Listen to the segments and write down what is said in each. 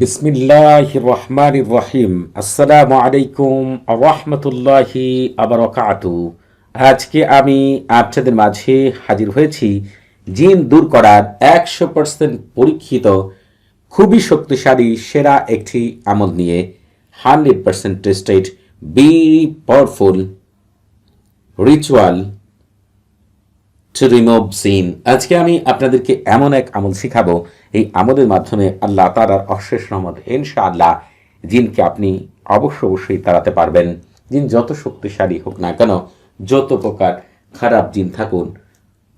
বিসমিল্লাহ রহমান রহিম। আসসালামু আলাইকুম রহমতুল্লাহি আবরকাতু। আজকে আমি আপনাদের মাঝে হাজির হয়েছি জিন দূর করার একশো পার্সেন্ট পরীক্ষিত, খুবই শক্তিশালী, সেরা একটি আমল নিয়ে hundred percent tested, be powerful ritual to remove sin আজকে আমি আপনাদেরকে এমন এক আমল শিখাবো এই আমলের মাধ্যমে আল্লাহ তালার অশেষ রহমত, ইনশাআল্লাহ জিনকে আপনি অবশ্য অবশ্যই তাড়াতে পারবেন। জিন যত শক্তিশালী হোক না কেন, যত প্রকার খারাপ জিন থাকুন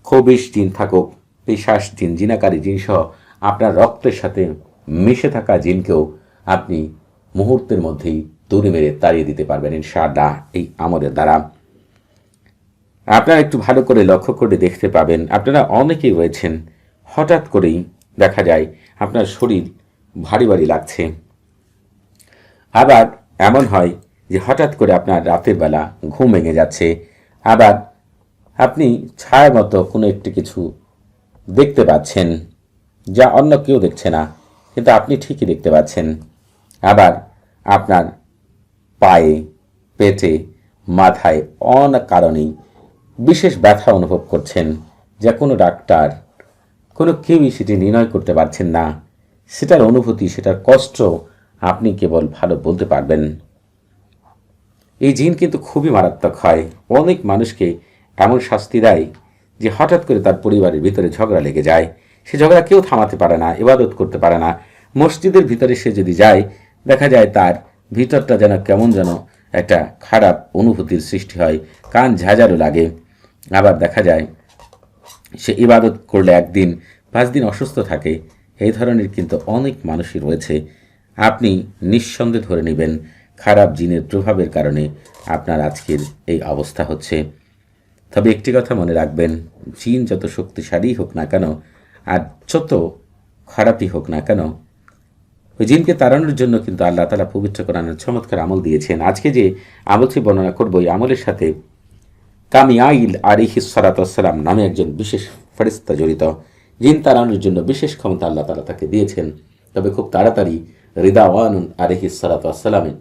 খবিশ জিন থাকুক পেশাস জিন, জিনাকারী জিন সহ আপনার রক্তের সাথে মিশে থাকা জিনকেও আপনি মুহূর্তের মধ্যেই দূরে মেরে তাড়িয়ে দিতে পারবেন, ইনশাআল্লাহ এই আমলের দ্বারা। আপনারা একটু ভালো করে লক্ষ্য করে দেখতে পাবেন, আপনারা অনেকেই রয়েছেন, হঠাৎ করেই দেখা যায়। আপনার শরীর ভারী ভারী লাগছে। আবার এমন হয় যে হঠাৎ করে আপনার রাতের বেলা ঘুম ভেঙে যাচ্ছে। আবার আপনি ছায়ার মতো কোনো একটি কিছু দেখতে পাচ্ছেন যা অন্য কেউ দেখছে না, কিন্তু আপনি ঠিকই দেখতে পাচ্ছেন। আবার আপনার পায়ে, পেটে, মাথায় অনেক কারণেই বিশেষ ব্যথা অনুভব করছেন যা কোনো ডাক্তার কোনো কেউই সেটি নির্ণয় করতে পারছেন না। সেটার অনুভূতি, সেটার কষ্ট আপনি কেবল ভালো বলতে পারবেন। এই জিন কিন্তু খুবই মারাত্মক হয়। অনেক মানুষকে এমন শাস্তি দেয় যে হঠাৎ করে তার পরিবারের ভিতরে ঝগড়া লেগে যায়। সে ঝগড়া কেউ থামাতে পারে না, ইবাদত করতে পারে না। মসজিদের ভিতরে সে যদি যায়, দেখা যায় তার ভিতরটা যেন কেমন যেন একটা খারাপ অনুভূতির সৃষ্টি হয়। কান ঝাঁঝারও লাগে। আবার দেখা যায় সে ইবাদত করলে একদিন পাঁচ দিন অসুস্থ থাকে। এই ধরনের কিন্তু অনেক মানুষই রয়েছে। আপনি নিঃসন্দেহে ধরে নেবেন, খারাপ জিনের প্রভাবের কারণে আপনার আজকের এই অবস্থা হচ্ছে। তবে একটি কথা মনে রাখবেন, জিন যত শক্তিশালী হোক না কেন, আর যত খারাপই হোক না কেন, ওই জিনকে তাড়ানোর জন্য কিন্তু আল্লাহ তালা পবিত্র করানোর চমৎকার আমল দিয়েছেন। আজকে যে আমলটি বর্ণনা করব, এই আমলের সাথে কামিয়াইল আলিহি সালাতাম নামে একজন বিশেষ ফেরিস্তা জড়িত। জিন তাড়ানোর জন্য বিশেষ ক্ষমতা আল্লাহ তালা তাকে দিয়েছেন। তবে খুব তাড়াতাড়ি রিদাওয়ানুন আলিহি সালাতামের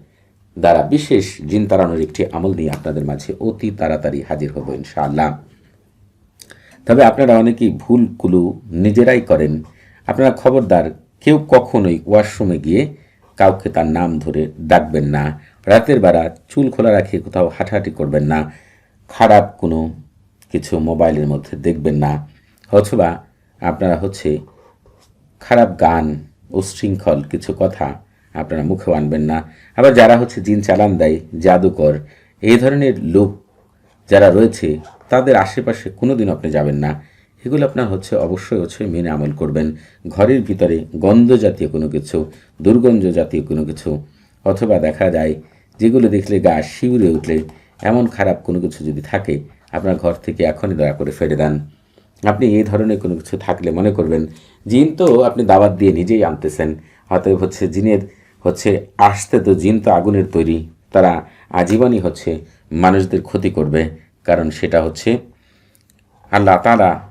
দ্বারা বিশেষ জিন তাড়ানোর একটি আমল নিয়ে আপনাদের মাঝে অতি তাড়াতাড়ি হাজির হব ইনশাআল্লাহ। তবে আপনারা অনেকেই ভুল নিজেরাই করেন। আপনারা খবরদার, কেউ কখনোই ওয়াশরুমে গিয়ে কাউকে তার নাম ধরে ডাকবেন না। রাতের বেলা চুল খোলা রাখে কোথাও হাঁটাহাঁটি করবেন না। খারাপ কোনো কিছু মোবাইলের মধ্যে দেখবেন না, অথবা আপনারা হচ্ছে খারাপ গান, উশৃঙ্খল কিছু কথা আপনারা মুখেও আনবেন না। আবার যারা হচ্ছে জিন চালান দেয়, জাদুকর, এই ধরনের লোক যারা রয়েছে, তাদের আশেপাশে কোনোদিন আপনি যাবেন না। এগুলো আপনার হচ্ছে অবশ্যই হচ্ছে মেনে আমল করবেন। ঘরের ভিতরে গন্ধ জাতীয় কোনো কিছু, দুর্গন্ধ জাতীয় কোনো কিছু, অথবা দেখা যায় যেগুলো দেখলে গা শিউরে উঠলে এমন খারাপ কোনো কিছু যদি থাকে, আপনার ঘর থেকে এখনই দয়া করে ফেলে দেন। আপনি এই ধরনের কোনো কিছু থাকলে মনে করবেন, জিন তো আপনি দাওয়াত দিয়ে নিজেই আনতেছেন। অতএব হচ্ছে জিনের হচ্ছে আসতে তো জিন তো আগুনের তৈরি। তারা আজীবনই হচ্ছে মানুষদের ক্ষতি করবে। কারণ সেটা হচ্ছে আল্লাহ তারা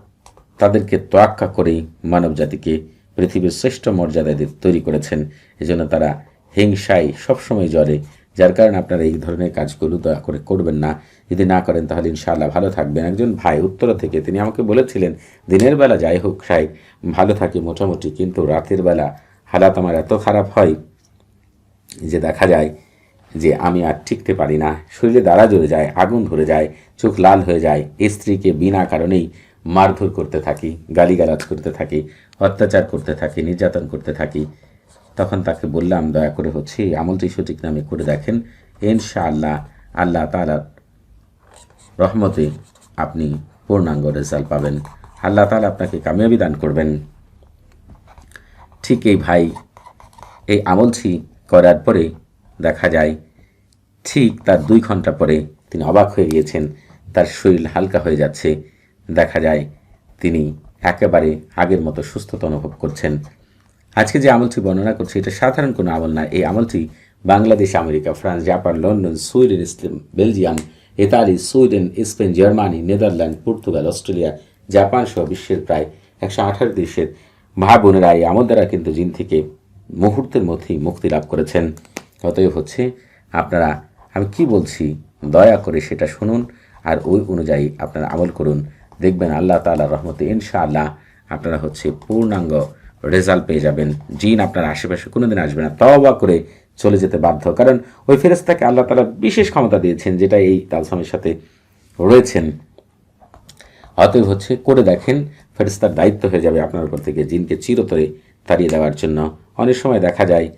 তাদেরকে তোয়াক্কা করেই মানব জাতিকে পৃথিবীর শ্রেষ্ঠ মর্যাদাদের তৈরি করেছেন। এজন্য তারা হিংসায় সবসময় জ্বরে। যার কারণে আপনারা এই ধরনের কাজগুলো দয়া করে করবেন না। যদি না করেন তাহলে ইনশাআল্লাহ ভালো থাকবেন। একজন ভাই উত্তরা থেকে, তিনি আমাকে বলেছিলেন, দিনের বেলা যাই হোক সাহেব, ভালো থাকি মোটামুটি, কিন্তু রাতের বেলা হালাত আমার এত খারাপ হয় যে দেখা যায় যে আমি আর ঠিকতে পারি না। শরীরে দাঁড়া জ্বলে যায়, আগুন ধরে যায়, চোখ লাল হয়ে যায়। স্ত্রীকে বিনা কারণেই মারধর করতে থাকি, গালিগালাজ করতে থাকি, অত্যাচার করতে থাকি, নির্যাতন করতে থাকি। তখন তাকে বললাম, দয়া করে হচ্ছে এই আমলটি সঠিক নামে করে দেখেন। ইনশা আল্লাহ আল্লাহ তালার রহমতে আপনি পূর্ণাঙ্গ রেজাল্ট পাবেন। আল্লাহ তালা আপনাকে কামিয়াবি দান করবেন। ঠিক এই ভাই, এই আমলটি করার পরে দেখা যায়, ঠিক তার দুই ঘণ্টা পরে তিনি অবাক হয়ে গিয়েছেন। তার শরীর হালকা হয়ে যাচ্ছে। দেখা যায়, তিনি একেবারে আগের মতো সুস্থতা অনুভব করছেন। আজকে যে আমলটি বর্ণনা করছি, এটা সাধারণ কোনো আমল না এই আমলটি Bangladesh, America, France, Japan, London, Sweden ইসলাম Belgium, Italy, Sweden, Spain, Germany, Netherland, Portugal, Australia, Japan সহ বিশ্বের প্রায় একশো আঠারো দেশের মা বোনেরা এই আমল দ্বারা কিন্তু জিন থেকে মুহূর্তের মধ্যেই মুক্তি লাভ করেছেন। অতএব হচ্ছে, আপনারা, আমি কি বলছি, দয়া করে সেটা শুনুন আর ওই অনুযায়ী আপনারা আমল করুন। দেখবেন আল্লাহ তাআলার রহমতে ইনশাআল্লাহ আপনারা হচ্ছে পূর্ণাঙ্গ রেজাল্ট পেয়ে যাবেন। জিন আপনার আশেপাশে কোনোদিন আসবে না। তওবা করে চলে যেতে বাধ্য। কারণ ওই ফেরেস্তাকে আল্লাহ তালা বিশেষ ক্ষমতা দিয়েছেন, যেটা এই তালসামের সাথে রয়েছেন। অতএব হচ্ছে করে দেখেন ফেরেস্তার দায়িত্ব হয়ে যাবে আপনার উপর থেকে জিনকে চিরতরে তাড়িয়ে দেওয়ার জন্য। অনেক সময় দেখা যায়,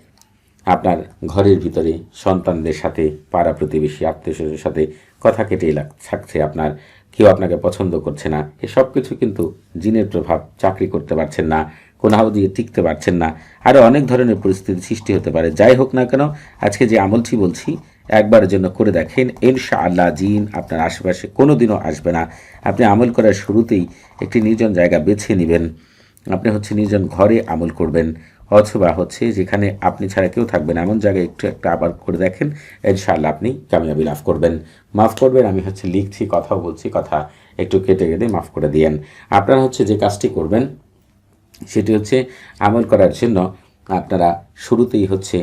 আপনার ঘরের ভিতরে সন্তানদের সাথে, পাড়া প্রতিবেশী আত্মীয় স্বজনের সাথে কথা কেটে থাকছে আপনার। কেউ আপনাকে পছন্দ করছে না। এসব কিছু কিন্তু জিনের প্রভাব, চাকরি করতে পারছেন না। কোথাও দিয়ে টিকতে পারছেন না। আরও অনেক ধরনের পরিস্থিতি সৃষ্টি হতে পারে। যাই হোক না কেন, আজকে যে আমলটি বলছি, একবারের জন্য করে দেখেন ইনশা আল্লাহ জিন আপনার আশেপাশে কোনো দিনও আসবে না। আপনি আমল করার শুরুতেই একটি নির্জন জায়গা বেছে নেবেন। আপনি হচ্ছে নির্জন ঘরে আমল করবেন, অথবা হচ্ছে যেখানে আপনি ছাড়া কেউ থাকবেন এমন জায়গায় একটু একটা আবার করে দেখেন, ইনশাআল্লাহ আপনি কামিয়াবি লাভ করবেন। মাফ করবেন, আমি হচ্ছে লিখছি, কথাও বলছি, কথা একটু কেটে কেটে মাফ করে দিয়েন। আপনারা হচ্ছে যে কাজটি করবেন সেটি হচ্ছে আমল করার জন্য আপনারা শুরুতেই হচ্ছে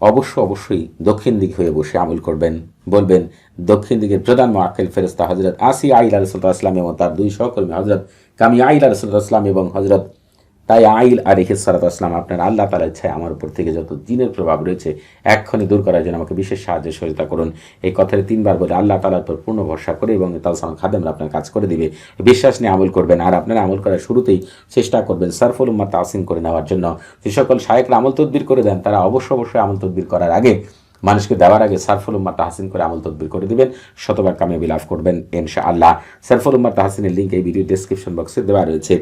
অবশ্য অবশ্যই দক্ষিণ দিক হয়ে বসে আমল করবেন। বলবেন, দক্ষিণ দিকের প্রধান মাকেল ফেরস্তা হজরত আসি আইলা আসলাম এবং তার দুই সহকর্মী হজরত কামি আইলা আসলাম এবং হজরত তাই আইল আর সালাত আসলাম আপনার আল্লাহ তালা ইচ্ছায় আমার উপর থেকে যত জিনের প্রভাব রয়েছে এক্ষণে দূর করার জন্য আমাকে বিশেষ সাহায্য সহযোগিতা করুন। এই কথাটি তিনবার বলে আল্লাহ তালার উপর পূর্ণ ভরসা করে এবং তালসাম খাদেমরা আপনার কাজ করে দিবে। বিশ্বাস নিয়ে আমল করবেন আর আপনারা আমল করার শুরুতেই চেষ্টা করবেন সারফুল উম্মা তাসিম করে নেওয়ার জন্য। যে সকল শায়েকরা আমল তদবির করে দেন, তারা অবশ্য অবশ্যই আমল তদবির করার আগে মানুষকে দেওয়ার আগে সারফুল উম্মা তাহসিন করে আমল তদবির করে দিবেন। শতবার কামিয়াবি লাভ করবেন ইনশা আল্লাহ সারফুল উম্মা তাহসিনের লিঙ্ক এই ভিডিও ডেসক্রিপশন বক্সে দেওয়া রয়েছে।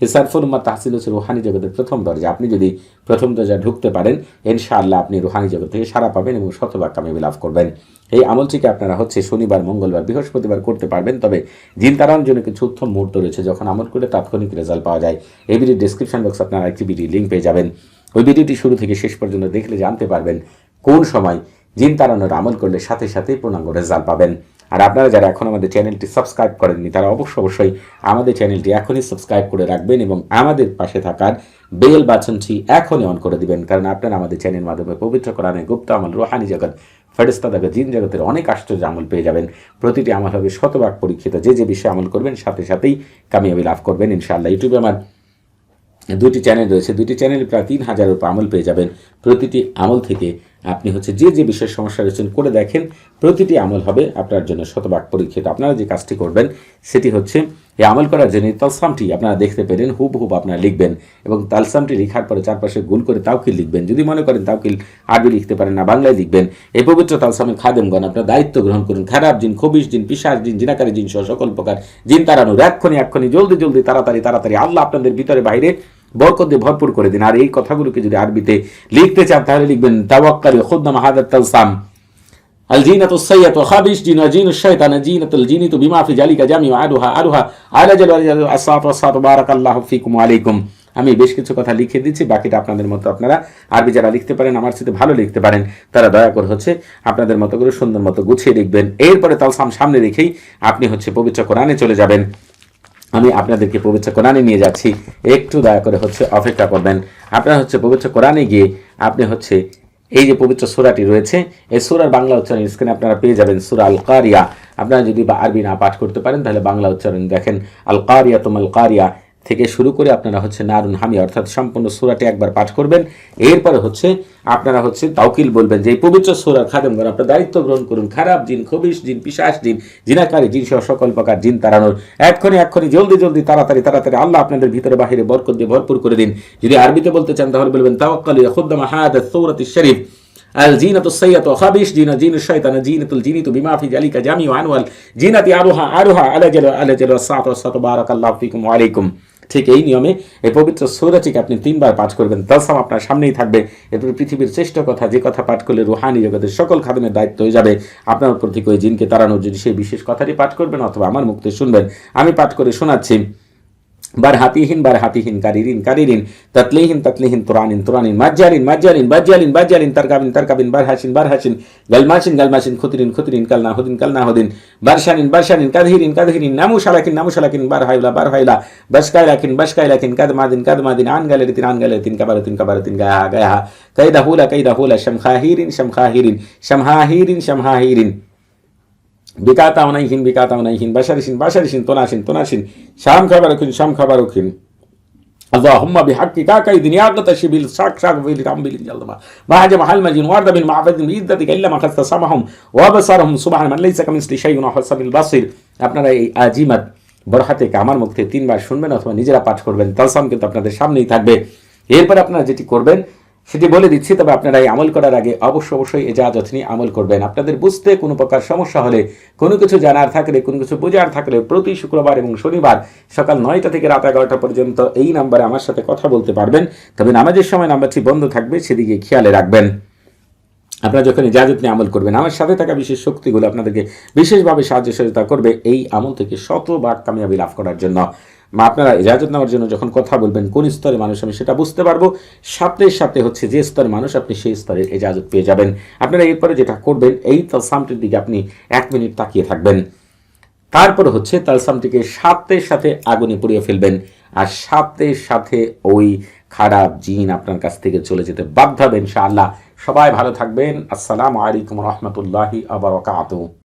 এই সারফুল উম্মা তাহসিল হচ্ছে রুহানি জগতের প্রথম দরজা আপনি যদি প্রথম দরজা ঢুকতে পারেন ইনশাআল্লাহ আপনি রুহানি জগৎ থেকে সারা পাবেন এবং শতভাগ কামিয়াবি লাভ করবেন এই আমলটিকে আপনারা হচ্ছে শনিবার, মঙ্গলবার, বৃহস্পতিবার করতে পারবেন। তবে জিন তাড়ানোর জন্য কিছু উত্তম মুহূর্ত রয়েছে, যখন আমল করে তাৎক্ষণিক রেজাল্ট পাওয়া যায়। এই ভিডিও ডেসক্রিপশন বক্সে আপনারা একটি ভিডিও লিঙ্ক পেয়ে যাবেন। ওই ভিডিওটি শুরু থেকে শেষ পর্যন্ত দেখলে জানতে পারবেন কোন সময় জিন তাড়ানোর আমল করলে সাথে সাথেই পূর্ণাঙ্গ রেজাল্ট পাবেন। আর আপনারা যারা এখন আমাদের চ্যানেলটি সাবস্ক্রাইব করেননি, তারা অবশ্যই অবশ্যই আমাদের চ্যানেলটি এখনই সাবস্ক্রাইব করে রাখবেন এবং আমাদের পাশে থাকার বেল বাটনটি এখনই অন করে দিবেন। কারণ আপনারা আমাদের চ্যানেলের মাধ্যমে পবিত্র কোরআনে গুপ্ত আমল, রোহানি জগৎ ফেরেস্তা দেখে জিন জগতের অনেক আশ্চর্য আমল পেয়ে যাবেন। প্রতিটি আমল হবে শতভাগ পরীক্ষিত। যে যে বিষয়ে আমল করবেন, সাথে সাথেই কামিয়াবি লাভ করবেন ইনশাআল্লাহ। ইউটিউবে আমার দুটি চ্যানেল রয়েছে। দুটি চ্যানেলে প্রায় তিন উপর আমল পেয়ে যাবেন। প্রতিটি আমল থেকে আপনি হচ্ছে যে যে বিষয়ের সমস্যা রয়েছেন করে দেখেন। প্রতিটি আমল হবে আপনার জন্য শতভাগ পরীক্ষিত। আপনারা যে কাজটি করবেন, সেটি হচ্ছে এই আমল করার জন্য তালসামটি আপনারা দেখতে পেলেন হুব হুব আপনারা লিখবেন এবং তালসামটি লেখার পরে চারপাশে গুল করে তাওকিল লিখবেন। যদি মনে করেন তাওকিল আরবি লিখতে পারেন না, বাংলায় লিখবেন। এই পবিত্র তালসামের খাদেমগণ আপনার দায়িত্ব গ্রহণ করুন। খারাপ জিন খবিশ জিন, পিসাস জিন, জিনাকারী জিন সহ সকল প্রকার জিন তাড়ানোর এক্ষণি এক্ষণি জলদি জলদি, তাড়াতাড়ি তাড়াতাড়ি। আল্লাহ আপনাদের ভিতরে, বাইরে বরকত দিয়ে ভরপুর করে দিন আর এই কথাগুলোকে যদি আরবিতে লিখতে চান তাহলে লিখবেন তাওয়াক্কালি খুদ্দাম হাদাত তালসাম الجينة السيئة وخابش جين وجين الشيطان جينة الجينة بما في ذلك جميع عدها عدها على جل وجل الصلاة والصلاة بارك الله فيكم وعليكم আমি বেশ কিছু কথা লিখে দিচ্ছি বাকিটা আপনাদের মতো আপনারা আরবি যারা লিখতে পারেন আমার সাথে ভালো লিখতে পারেন তারা দয়া করে হচ্ছে আপনাদের মতো করে সুন্দর মতো গুছিয়ে লিখবেন এরপরে তালসাম সামনে রেখেই আপনি হচ্ছে পবিত্র কোরআনে চলে যাবেন আমি আপনাদেরকে পবিত্র কোরআনে নিয়ে যাচ্ছি। একটু দয়া করে হচ্ছে অপেক্ষা করবেন। আপনারা হচ্ছে পবিত্র কোরআনে গিয়ে আপনি হচ্ছে এই যে পবিত্র সুরাটি রয়েছে, এই সুরার বাংলা উচ্চারণ স্ক্রিনে আপনারা পেয়ে যাবেন, সুরা আল কারিয়া আপনারা যদি বা আরবি না পাঠ করতে পারেন, তাহলে বাংলা উচ্চারণ দেখেন। আল কারিয়া তোমাল কারিয়া থেকে শুরু করে আপনারা হচ্ছে নারুন হামি অর্থাৎ সম্পূর্ণ সুরাটি একবার পাঠ করবেন এরপরে হচ্ছে আপনারা হচ্ছে তাওকিল বলবেন যে এই পবিত্র সুরার খাদেমগণ আপনার দায়িত্ব গ্রহণ করুন খারাপ জিন খবিশ জিন পিসাস জিন জিনাকারী জিন সহ সকল প্রকার জিন তাড়ানোর এক্ষণি এক্ষণি জলদি জলদি তাড়াতাড়ি তাড়াতাড়ি আল্লাহ আপনাদের ভিতরে বাহিরে বরকত দিয়ে ভরপুর করে দিন যদি আরবিতে বলতে চান তাহলে বলবেন তাওয়াক্কালি খুদ্দামা হায়াত সৌরতি শরীফ الجينة السيئة وخبيش جين جين الشيطان جينة الجينة بما في ذلك جميع عنوان جينة عروها عروها على جل على جل الساعة والساعة بارك الله فيكم وعليكم ঠিক এই নিয়মে এই পবিত্র সৌরাটিকে আপনি তিনবার পাঠ করবেন। তাসাম আপনার সামনেই থাকবে। এরপর পৃথিবীর শ্রেষ্ঠ কথা, যে কথা পাঠ করলে রুহানি জগতের সকল খাদমের দায়িত্ব হয়ে যাবে। আপনার উপর থেকে ওই জিনকে তাড়ানোর জন্য সেই বিশেষ কথাটি পাঠ করবেন অথবা আমার মুক্তি শুনবেন। আমি পাঠ করে শোনাচ্ছি। বারহাতিহীন বারহাতিহীন কারিরিন কারিরিন ততলিহীন ততলিহীন তুরানিন তুরানিন মাজ্জালিন মাজ্জালিন বাজ্জালিন বাজ্জালিন তারকাবিন তারকাবিন বারহাসিন বারহাসিন গলমাসিন গলমাসিন খুতরিন খুতরিন কালনা হুদিন কালনা হুদিন বারশানিন বারশানিন কাদহিরিন কাদহিরিন নামুশালাকিন নামুশালাকিন বারহাইলা বারহাইলা বাসকাইলাকিন বাসকাইলাকিন কাদমাদিন কাদমাদিন আনগালেরিতিন আনগালেরিতিন কাবারতিন কাবারতিন গায়া গায়া কাইদাহুলা কাইদাহুলা শামখাহিরিন শামখাহিরিন শামহাহিরিন শামহাহিরিন বিকাতাওনাইহিন বিকাতাওনাইহিন বাসারিসিন বাসারিসিন তোনাসিন তোনাসিন শাম খাবারুখিন শাম খাবারুখিন اللهم بحقك كيد نياقة شبيل شاك شاك في الكامبيل جلما ما هجم حل مجين وارد من معبد بعزتك إلا ما خست سمعهم وبصرهم سبحان من ليس كمثل شيء وهو السميع البصير আপনারা এই আজিমাত বড় হাতে কামার মুখ থেকে তিনবার শুনবেন অথবা নিজেরা পাঠ করবেন তালসাম কিন্তু আপনাদের সামনেই থাকবে এরপর আপনারা যেটি করবেন সেটি বলে দিচ্ছি, তবে আপনারা এই আমল করার আগে অবশ্যই অবশ্যই এজাজত নিয়ে আমল করবেন। আপনাদের বুঝতে কোনো প্রকার সমস্যা হলে, কোনো কিছু জানার থাকলে, কোনো কিছু বোঝার থাকলে প্রতি শুক্রবার এবং শনিবার সকাল নয়টা থেকে রাত এগারোটা পর্যন্ত এই নাম্বারে আমার সাথে কথা বলতে পারবেন। তবে নামাজের সময় নাম্বারটি বন্ধ থাকবে, সেদিকে খেয়ালে রাখবেন। আপনারা যখন ইজাজত নিয়ে আমল করবেন, আমার সাথে থাকা বিশেষ শক্তিগুলো আপনাদেরকে বিশেষভাবে সাহায্য সহযোগিতা করবে এই আমল থেকে শতভাগ কামিয়াবি লাভ করার জন্য। আপনারা ইজাজত নেওয়ার জন্য যখন কথা বলবেন, কোন স্তরের মানুষ আমি সেটা বুঝতে পারব। সাথে সাথে হচ্ছে যে স্তরের মানুষ আপনি সেই স্তরের ইজাজত পেয়ে যাবেন। আপনারা এরপরে যেটা করবেন, এই তালসামটির দিকে আপনি এক মিনিট তাকিয়ে থাকবেন। তারপর হচ্ছে তালসামটিকে সাথে সাথে আগুনে পুড়িয়ে ফেলবেন। আর সাথে সাথে ওই খারাপ জিন আপনার কাছ থেকে চলে যেতে বাধ্য হবে, ইনশাআল্লাহ। সবাই ভালো থাকবেন। আসসালামু আলাইকুম রহমতুল্লাহি আবরকাত